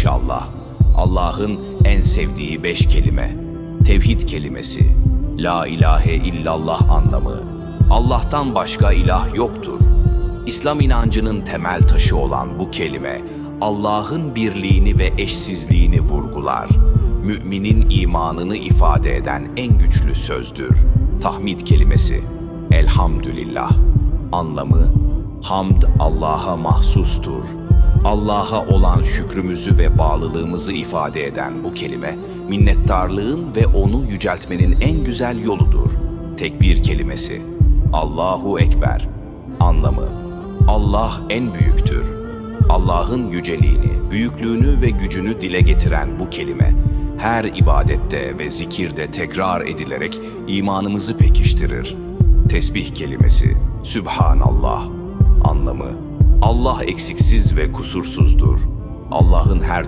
inşallah. Allah'ın en sevdiği beş kelime. Tevhid kelimesi. La ilahe illallah anlamı. Allah'tan başka ilah yoktur. İslam inancının temel taşı olan bu kelime Allah'ın birliğini ve eşsizliğini vurgular. Müminin imanını ifade eden en güçlü sözdür. Tahmid kelimesi. Elhamdülillah. Anlamı hamd Allah'a mahsustur. Allah'a olan şükrümüzü ve bağlılığımızı ifade eden bu kelime, minnettarlığın ve onu yüceltmenin en güzel yoludur. Tekbir kelimesi, Allahu Ekber, anlamı, Allah en büyüktür. Allah'ın yüceliğini, büyüklüğünü ve gücünü dile getiren bu kelime, her ibadette ve zikirde tekrar edilerek imanımızı pekiştirir. Tesbih kelimesi, Sübhanallah, anlamı, Allah eksiksiz ve kusursuzdur. Allah'ın her